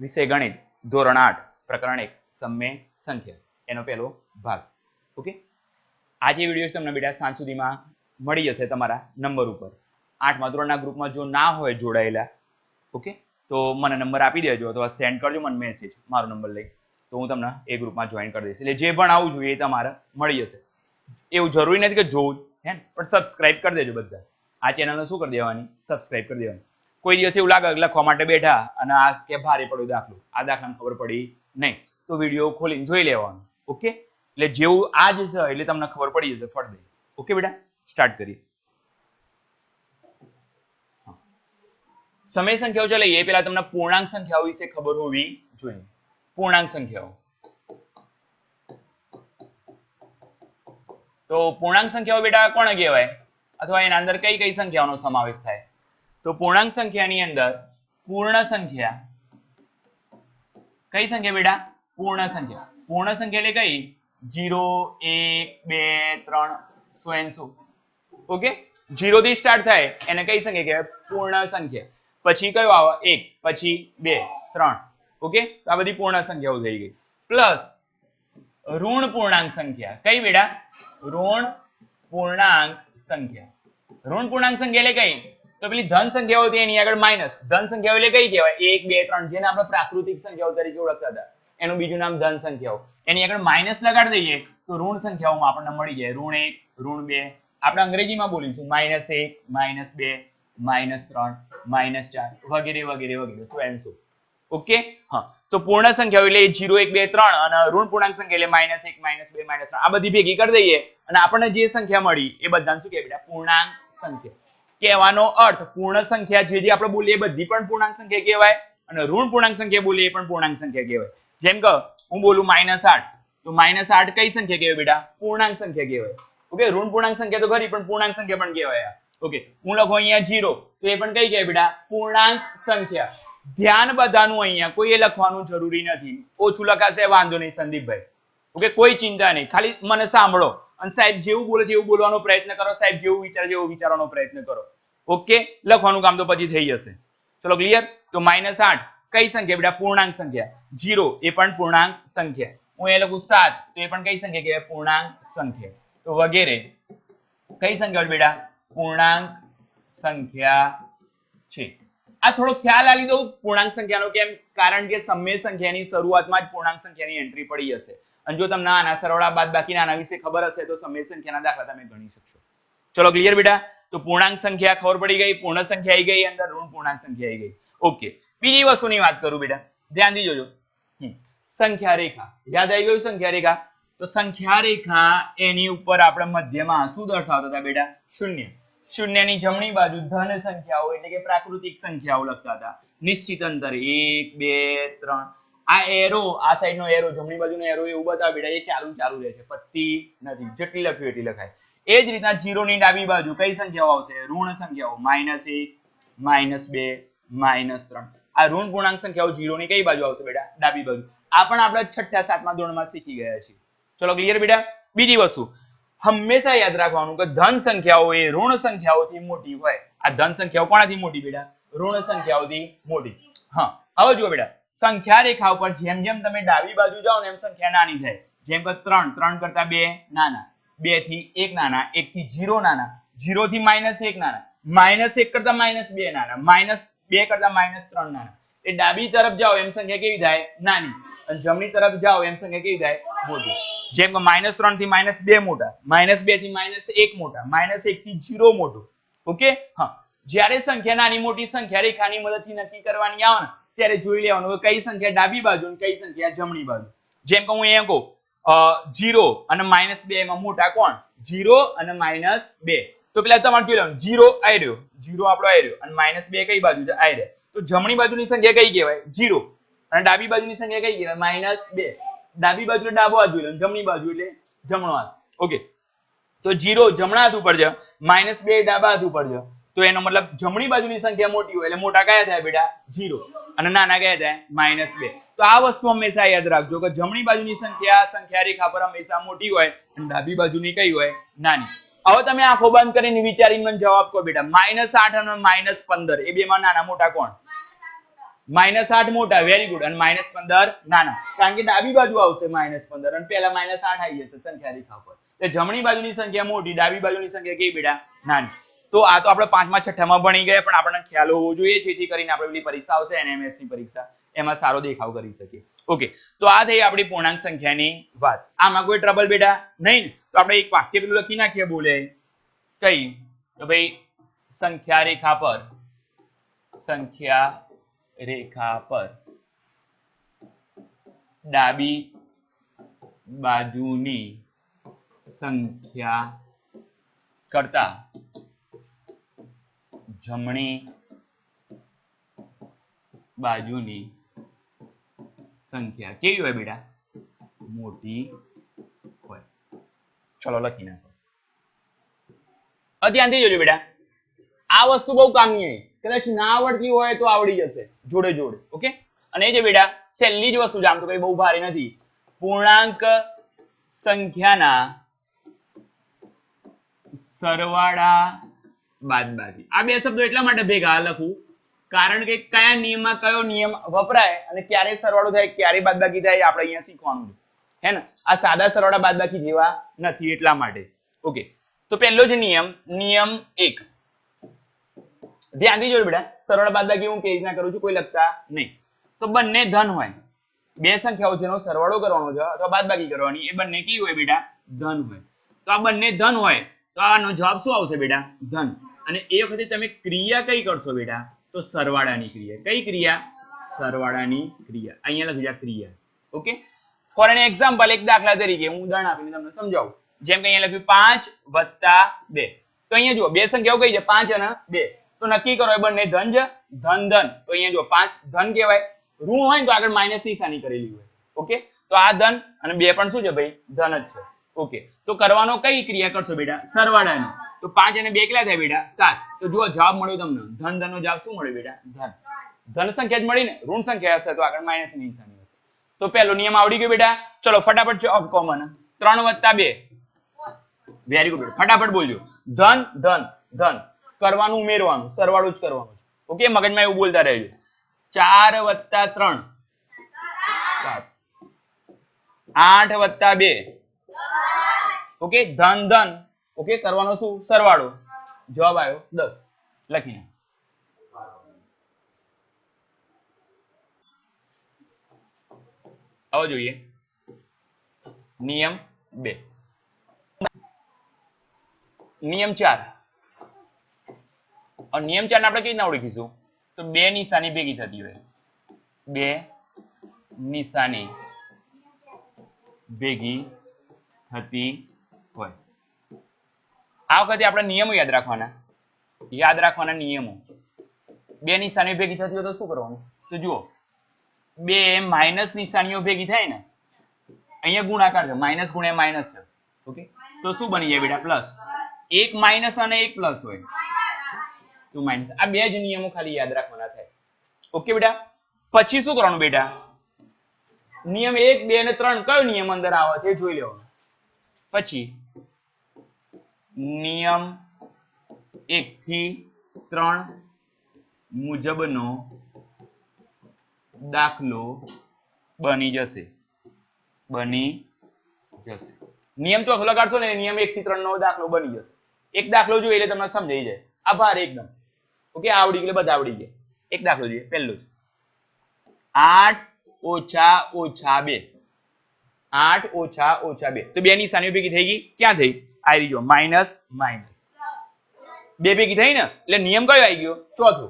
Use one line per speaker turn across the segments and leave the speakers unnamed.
વિષય ગણિત ધોરણ આઠ પ્રકરણ એક સમય સંખ્યા. એનો પહેલો ભાગ. ઓકે આ જે વીડિયો તમને બેટા સાંજ સુધીમાં મળી જશે તમારા નંબર ઉપર. આઠમા ધોરણના ગ્રુપમાં જો ના હોય જોડાયેલા ઓકે તો મને નંબર આપી દેજો અથવા સેન્ડ કરજો મને મેસેજ મારો નંબર લઈ. તો હું તમને એ ગ્રુપમાં જોઈન કરી દઈશ. એટલે જે પણ આવું જોઈએ એ તમારે મળી જશે. એવું જરૂરી નથી કે જોવું જ, હે ને? પણ સબસ્ક્રાઇબ કરી દેજો બધા. આ ચેનલને શું કરી દેવાની? સબસ્ક્રાઇબ કરી દેવાની. કોઈ દિવસ એવું લાગે લખવા માટે બેઠા અને આ કે ભારે પડ્યું દાખલું. આ દાખલામાં ખબર પડી નહીં. તો વીડિયો ખોલીને જોઈ લેવાનું. ઓકે એટલે જેવું આ જ છે એટલે તમને ખબર પડી જશે ફળ ઓકે બેટા? સ્ટાર્ટ કરીએ. સમય સંખ્યાઓ ચાલે એ પેલા તમને પૂર્ણાંક સંખ્યાઓ વિશે ખબર હોવી જોઈએ. પૂર્ણાંક સંખ્યાઓ. તો પૂર્ણાંક સંખ્યાઓ બેટા કોણ કહેવાય? અથવા એના અંદર કઈ કઈ સંખ્યાઓનો સમાવેશ થાય? તો પૂર્ણાંક સંખ્યાની અંદર પૂર્ણ સંખ્યા કઈ સંખ્યા બેટા? પૂર્ણ સંખ્યા. પૂર્ણ સંખ્યા એટલે કઈ? જીરો, એક, બે, ત્રણ, સો એન ઓકે? જીરો થી સ્ટાર્ટ થાય એને કઈ સંખ્યા કહેવાય? પૂર્ણ સંખ્યા. પછી કયો આવે? એક, પછી બે, ત્રણ. ઓકે? તો આ બધી પૂર્ણ સંખ્યાઓ થઈ ગઈ. પ્લસ ઋણ પૂર્ણાંક સંખ્યા. કઈ બેટા? ઋણ પૂર્ણાંક સંખ્યા. ઋણ પૂર્ણાંક સંખ્યા એટલે કઈ? તો પેલી ધન સંખ્યાઓ હતી એની આગળ માઇનસ ધન સંખ્યાઓ એટલે કઈ કહેવાય? એક, બે, ત્રણ, જેને આપણે પ્રાકૃતિક સંખ્યાઓ તરીકે ઓળખતા હતા. એનું બીજું નામ ધન સંખ્યાઓ. એની આગળ માઇનસ લગાડી દઈએ, તો ઋણ સંખ્યાઓમાં આપણને મળી જાય. ઋણ એક, ઋણ બે. આપણે અંગ્રેજીમાં બોલીશું. માઇનસ એક માઇનસ બે માઇનસ ત્રણ માઇનસ ચાર, વગેરે વગેરે વગેરે. સો એન્ડ સો ઓકે હા. તો પૂર્ણ સંખ્યાઓ એટલે જીરો, એક, બે, ત્રણ અને ઋણ પૂર્ણાંક સંખ્યા એટલે માઇનસ એક માઇનસ બે માઇનસ ત્રણ. આ બધી ભેગી કરી દઈએ અને આપણને જે સંખ્યા મળી એ બધાને શું કહેવાય બેટા? પૂર્ણાંક સંખ્યા. કહેવાનો અર્થ પૂર્ણ સંખ્યા જે જે આપણે બોલીએ એ બધી પણ પૂર્ણાંક સંખ્યા કહેવાય અને ઋણ પૂર્ણાંક સંખ્યા બોલીએ એ પણ પૂર્ણાંક સંખ્યા કહેવાય. જેમ કે હું બોલું માઇનસ આઠ. તો માઇનસ આઠ કઈ સંખ્યા કહેવાય બેટા? પૂર્ણાંક સંખ્યા કહેવાય. ઓકે ઋણ પૂર્ણાંક સંખ્યા તો ખરી, પણ પૂર્ણાંક સંખ્યા પણ કહેવાય ઓકે હું લખો અહીંયા જીરો તો એ પણ કઈ કહેવાય બેટા? પૂર્ણાંક સંખ્યા. ધ્યાન બધાનું અહીંયા કોઈએ લખવાનું જરૂરી નથી. ઓછું લખાશે, વાંધો નહીં, સંદીપભાઈ. ઓકે કોઈ ચિંતા નહીં. ખાલી મને સાંભળો. અને સાહેબ જેવું બોલે છે એવું બોલવાનો પ્રયત્ન કરો, સાહેબ જેવું વિચારે જેવું વિચારવાનો પ્રયત્ન કરો. ઓકે લખવાનું કામ તો પછી થઈ જશે. ચલો ક્લિયર તો માઇનસ આઠ. કઈ સંખ્યા? બેટા, પૂર્ણાંક સંખ્યા. જીરો એ પણ પૂર્ણાંક સંખ્યા. હું એ લખું સાત, તો એ પણ કઈ સંખ્યા કહેવાય? પૂર્ણાંક સંખ્યા. તો વગેરે. કઈ સંખ્યા બેટા? પૂર્ણાંક સંખ્યા છે. આ થોડો ખ્યાલ આલી દઉં. પૂર્ણાંક સંખ્યાનો કેમ? કારણ કે સમય સંખ્યાની શરૂઆતમાં જ પૂર્ણાંક સંખ્યાની એન્ટ્રી પડી હશે. અને જો તમને આના સરવાળા બાદ બાકીના આના વિશે ખબર હશે તો સમય સંખ્યાના દાખલા તમે ગણી શકશો. ચલો ક્લિયર બેટા? તો પૂર્ણાંક સંખ્યા ખબર પડી ગઈ, પૂર્ણ સંખ્યા આવી ગઈ અંદર, ઋણ પૂર્ણાંક સંખ્યા આવી ગઈ. ઓકે બીજી વસ્તુની વાત કરું બેટા. ધ્યાનથી જોજો સંખ્યા રેખા યાદ આવી ગયું સંખ્યા રેખા તો સંખ્યા રેખા એની ઉપર આપણે મધ્યમાં શું દર્શાવતા હતા બેટા? શૂન્ય. શૂન્યની જમણી બાજુ ધન સંખ્યાઓ એટલે કે પ્રાકૃતિક સંખ્યાઓ લખતા હતા. નિશ્ચિત અંતર એક, બે, ત્રણ. આ એરો આ સાઈડ નો એરો જમણી બાજુનો એરો એવું બતાવે એ ચાલુ ચાલુ રહે છે, પત્તી નથી, જેટલી લખ્યું એટલી લખાય. એ જ રીતના જીરો ની ડાબી બાજુ કઈ સંખ્યાઓ આવશે? ઋણ સંખ્યાઓ માઇનસ એક માઇનસ બે માઇનસ ત્રણ. આ ઋણ પૂર્ણાંક સંખ્યાઓ જીરો ની કઈ બાજુ આવશે બેટા? ડાબી બાજુ. આ પણ આપણે છઠ્ઠા, સાતમા ધોરણમાં શીખી ગયા છીએ. ચલો ક્લિયર બેટા? બીજી વસ્તુ. હંમેશા યાદ રાખવાનું કે ધન સંખ્યાઓ એ ઋણ સંખ્યાઓથી મોટી હોય. આ ધન સંખ્યાઓ કોનાથી મોટી બેટા? ઋણ સંખ્યાઓથી મોટી. હા, હવે જુઓ બેટા. સંખ્યા રેખા ઉપર જેમ જેમ તમે ડાબી બાજુ જાઓ ને એમ સંખ્યા નાની થાય. જેમ કે ત્રણ ત્રણ કરતા બે નાના. બેથી એક નાના એક થી જીરો નાના. જીરો થી માઇનસ એક નાના. માઇનસ એક કરતા માઇનસ બે નાના. માઇનસ બે કરતા માઇનસ ત્રણ નાના. એ ડાબી તરફ જાઓ એમ સંખ્યા કેવી થાય? નાની. અને જમણી તરફ જાઓ એમ સંખ્યા કેવી થાય? મોટી. જેમ કે માઇનસ ત્રણથી માઇનસ બે મોટા. માઇનસ બેથી માઇનસ એક મોટા. માઇનસ એક થી જીરો મોટું. ઓકે? હા. જ્યારે સંખ્યા નાની મોટી સંખ્યા રેખાની મદદથી નક્કી કરવાની આવે ને ત્યારે જોઈ લેવાનું. કઈ સંખ્યા? ડાબી બાજુ કઈ સંખ્યા? જમણી બાજુ. જેમ કે હું અહીંયા કહું જીરો અને માઇનસ બે એમાં મોટા કોણ? જીરો અને માઇનસ બે. તો પેલા તમારે જોઈ લેવાનું. જીરો આવી રહ્યો. જીરો આપણો આવી રહ્યો. અને માઇનસ બે કઈ બાજુ આઈ રહ્યા. તો જમણી બાજુની સંખ્યા કઈ કહેવાય? જીરો અને ડાબી બાજુની સંખ્યા કઈ કહેવાય? માઇનસ બે. ડાબી બાજુ ડાબો હાથ જોઈ જમણી બાજુ એટલે જમણો હાથ. ઓકે તો જીરો જમણા હાથ ઉપર છે. માઇનસ બે ડાબા હાથ ઉપર છે. તો એનો મતલબ જમણી બાજુની સંખ્યા મોટી હોય એટલે મોટા કયા થાય બેટા? જીરો અને નાના કયા થાય માઇનસ બે. તો આ વસ્તુ હંમેશા યાદ રાખજો કે જમણી બાજુની સંખ્યા સંખ્યા રેખા પર હંમેશા મોટી હોય અને ડાબી બાજુની કઈ હોય, નાની. હવે તમે આંખો બંધ કરીને વિચારીને મને જવાબ કહો બેટા. માઇનસ આઠ અને માઇનસ પંદર. એ બેમાં નાના મોટા કોણ? માઇનસ આઠ મોટા. વેરી ગુડ અને માઇનસ પંદર નાના. કારણ કે ડાબી બાજુ આવશે માઇનસ પંદર. અને પહેલા માઇનસ આઠ આવી જશે સંખ્યા રેખા પર એટલે જમણી બાજુની સંખ્યા મોટી, ડાબી બાજુની સંખ્યા કેવી બેટા? નાની. તો આ તો આપણે પાંચમા, છઠ્ઠામાં ભણી ગયા, પણ આપણને ખ્યાલ હોવો જોઈએ, જેથી કરીને આપણે પેલી પરીક્ષા આવશે, એનએમએસની પરીક્ષા. એમાં સારો દેખાવ કરી શકીએ. ઓકે, તો આ થઈ આપણી પૂર્ણાંક સંખ્યાની વાત. આમાં કોઈ ટ્રબલ બેટા? નહીં. તો આપણે એક વાક્ય પેલું લખી નાખીએ, બોલે. કઈ? તો ભાઈ, સંખ્યા રેખા પર. સંખ્યા રેખા પર. ડાબી બાજુની સંખ્યા કરતા. જમણી બાજુની સંખ્યા કેવી હોય બેટા? મોટી હોય. ચલો લખી નાખો. ધ્યાનથી જોજો બેટા. આ વસ્તુ બહુ કામની છે. કદાચ ના આવડતી હોય તો આવડી જશે. જોડે જોડે, ઓકે? અને જે બેટા, છેલ્લી જ વસ્તુ જામ તો કઈ બહુ ભારે નથી. પૂર્ણાંક સંખ્યાના સરવાળા બાદબાકી આ બે શબ્દો એટલા માટે ભેગા લખું, કારણ કે કયા નિયમમાં કયો નિયમ વપરાય અને ક્યારે સરવાળો થાય ક્યારે બાદબાકી થાય આપણે અહીંયા શીખવાનું હે ને? આ સાદા સરવાળા બાદબાકી જેવા નથી એટલા માટે. ઓકે. તો પહેલો જ નિયમ નિયમ એક. ધ્યાનથી જોજો બેટા, સરવાળા બાદબાકી હું કેવી રીતના કરું છું, કોઈ લખતા નહીં. તો બંને ધન હોય. બે સંખ્યાઓ જેનો સરવાળો કરવાનો છે અથવા બાદબાકી કરવાની, એ બંને કેવી હોય બેટા? ધન હોય. તો આ બંને ધન હોય. તો આનો જવાબ શું આવશે બેટા? ધન. અને એ વખતે તમે ક્રિયા કઈ કરશો બેટા? તો સરવાળાની ક્રિયા. કઈ ક્રિયા? સરવાળાની ક્રિયા. અહીંયા લખી ક્રિયા. ઓકે? ફોર એન એક્ઝામ્પલ એક દાખલા તરીકે હું ઉદાહરણ આપીને તમને સમજાવું. જેમ કે અહીંયા લખ્યું પાંચ વત્તા બે. તો અહીંયા જુઓ, બે સંખ્યાઓ કઈ છે, પાંચ અને બે. તો નક્કી કરો, એ બંને ધન છે ધન ધન. તો અહીંયા જુઓ, પાંચ ધન કહેવાય. ઋણ હોય ને તો આગળ માઇનસ નિશાની કરેલી હોય. ઓકે? તો આ ધન અને બે પણ શું છે ભાઈ? ધન જ છે. ઓકે તો કરવાનો કઈ ક્રિયા કરશો બેટા? સરવાળાનો. તો પાંચ અને બે કેટલા થાય બેટા? સાત. તો જુઓ, જવાબ મળ્યો તમને. ધન, ધનનો જવાબ શું મળ્યો બેટા? ધન. ધન સંખ્યા જ મળી ને? ઋણ સંખ્યા હશે, તો આગળ માઇનસની નિશાની હશે. તો પહેલો નિયમ આવડી ગયો બેટા? ચલો, ફટાફટ જવાબ કોમન ત્રણ વત્તા બે. વેરી ગુડ ફટાફટ બોલજો. ધન ધન ધન. કરવાનું, ઉમેરવાનું. સરવાળો જ કરવાનો ઓકે મગજમાં એવું બોલતા રહેજો. ચાર વત્તા ત્રણ. સાત. આઠ વત્તા બે. ઓકે, ધન ધન. ઓકે, કરવાનો શું? સરવાળો. જવાબ આવ્યો દસ. લખીને. આવો જોઈએ. નિયમ 2 નિયમ ચાર. અને નિયમ ચાર ને આપણે કઈ રીતના ઓળખીશું? તો બે નિશાની ભેગી થતી હોય. બે નિશાની ભેગી થતી હોય. આ વખતે આપણે નિયમો યાદ રાખવાના. યાદ રાખવાના નિયમો. બે નિશાની ભેગી થતી હોય તો શું કરવાનું? તો જુઓ. બે માઇનસ નિશાનીઓ ભેગી થાય ને, અહીંયા ગુણાકાર છે. માઇનસ ગુણ્યા માઇનસ છે. ઓકે? તો શું બની જાય બેટા? પ્લસ. એક માઇનસ અને એક પ્લસ હોય. Two minus. આ બે જ નિયમો ખાલી યાદ રાખવાના થાય. ઓકે બેટા? પછી શું કરવાનું બેટા? નિયમ એક, બે અને ત્રણ કયો નિયમ અંદર આવે છે? જોઈ લેવાનો. પછી નિયમ એક થી ત્રણ મુજબનો દાખલો બની જશે. બની જશે. નિયમ તો લગાડશો ને, નિયમ એક થી ત્રણ નો દાખલો બની જશે. એક દાખલો જોઈએ એટલે તમને સમજાઈ જાય. આભાર એકદમ. ઓકે આવડી ગયું બધા આવડી ગયા. એક દાખલો જોઈએ, પહેલો છે. આઠ ઓછા ઓછા બે. આઠ ઓછા ઓછા બે. તો બે ની સાની ભેગી થઈ ગઈ. ક્યાં થઈ? આવી જો માઇનસ માઇનસ બે ભેગી થઈ ને, એટલે નિયમ કયો આવી ગયો? ચોથો.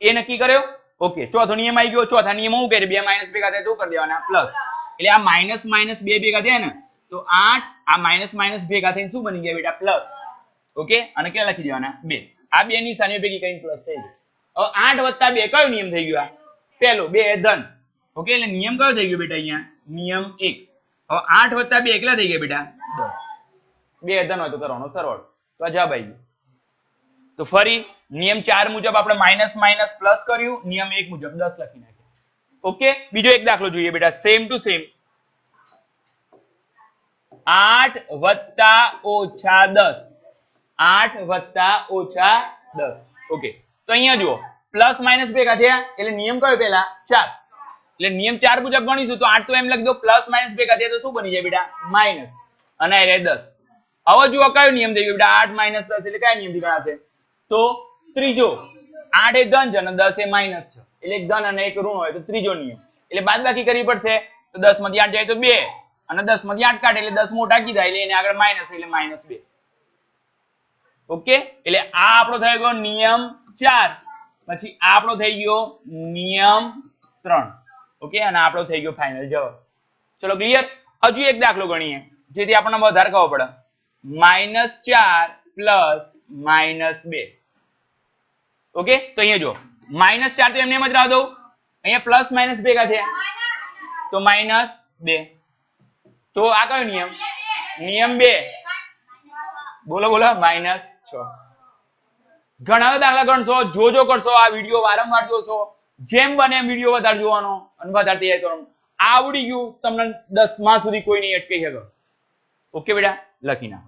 એ નક્કી કર્યો? ઓકે, ચોથો નિયમ આવી ગયો, ચોથા. નિયમ હું કહે બે માઇનસ ભેગા થાય તો કરી દેવાના પ્લસ એટલે આ માઇનસ માઇનસ બે ભેગા થયા ને, તો આઠ, આ માઇનસ માઇનસ ભેગા થઈને શું બની ગયા બેટા? પ્લસ ઓકે, અને કેટલા લખી દેવાના? બે. આ બે નિશાનીઓ ભેગી કરીને પ્લસ થઈ ગયું હવે આઠ વત્તા બે કયો નિયમ થઈ ગયો આ? પહેલો, બે, ધન. ઓકે, એટલે નિયમ કયો થઈ ગયો બેટા અહીંયા? નિયમ એક. હવે આઠ વત્તા બે એકલા થઈ ગયા બેટા? દસ. બે ધન હોય તો કરવાનો, સરવાળો. તો આ જવાબ આવી તો ફરી નિયમ ચાર મુજબ આપણે માઇનસ માઇનસ પ્લસ કર્યું, નિયમ એક મુજબ દસ લખી નાખ્યું. ઓકે બીજો એક દાખલો જોઈએ બેટા સેમ ટુ સેમ આઠ વત્તા ઓછા દસ. આઠ વત્તા ઓછા દસ. ઓકે તો અહીંયા જુઓ પ્લસ માઇનસ ભેગા થયા, એટલે નિયમ કયો પેલા ચાર. એટલે નિયમ ચાર મુજબ ગણીશું તો આઠ તો એમ લખી દો પ્લસ માઇનસ ભેગા થયા તો શું બની જાય બેટા? માઇનસ અને દસ. હવે જુઓ કયો નિયમ થઈ બેટા આઠ માઇનસ દસ એટલે કયા નિયમથી ગણાશે તો ત્રીજો, આઠ એ ધન છે અને દસ એ માઇનસ છે. એટલે એક ધન અને એક ઋણ હોય તો ત્રીજો નિયમ. એટલે બાદબાકી કરવી પડશે. તો દસમાંથી આઠ જાય તો બે. અને દસમાંથી આઠ કાઢે એટલે દસ મોટા કીધા એટલે એને આગળ માઇનસ એટલે માઇનસ બે. ઓકે? એટલે આ આપણો થઈ ગયો નિયમ ચાર. પછી આ આપણો થઈ ગયો નિયમ ત્રણ. ઓકે? અને આપણો થઈ ગયો ફાઇનલ જવાબ. ચલો ક્લિયર હજુ એક દાખલો ગણીએ. જેથી આપણને વધારે ખબર પડે. માઇનસ ચાર પ્લસ માઇનસ બે. ઓકે? તો અહીંયા જો માઇનસ ચાર તો એમને એમ જ રાહ દઉં. અહીંયા પ્લસ માઇનસ ભેગા થયા તો માઇનસ બે. તો આ કયો નિયમ? નિયમ બે. બોલો બોલો. માઇનસ છ. ઘણા દાખલા ગણશો જો જો કરશો, આ વીડિયો વારંવાર જોશો. જેમ બને એમ વીડિયો વધારે જોવાનો અને વધારે તૈયાર કરવાનો. આવડી ગયું તમને દસમા સુધી કોઈ નહીં અટકી શકે. ઓકે બેટા? લખી નાખો.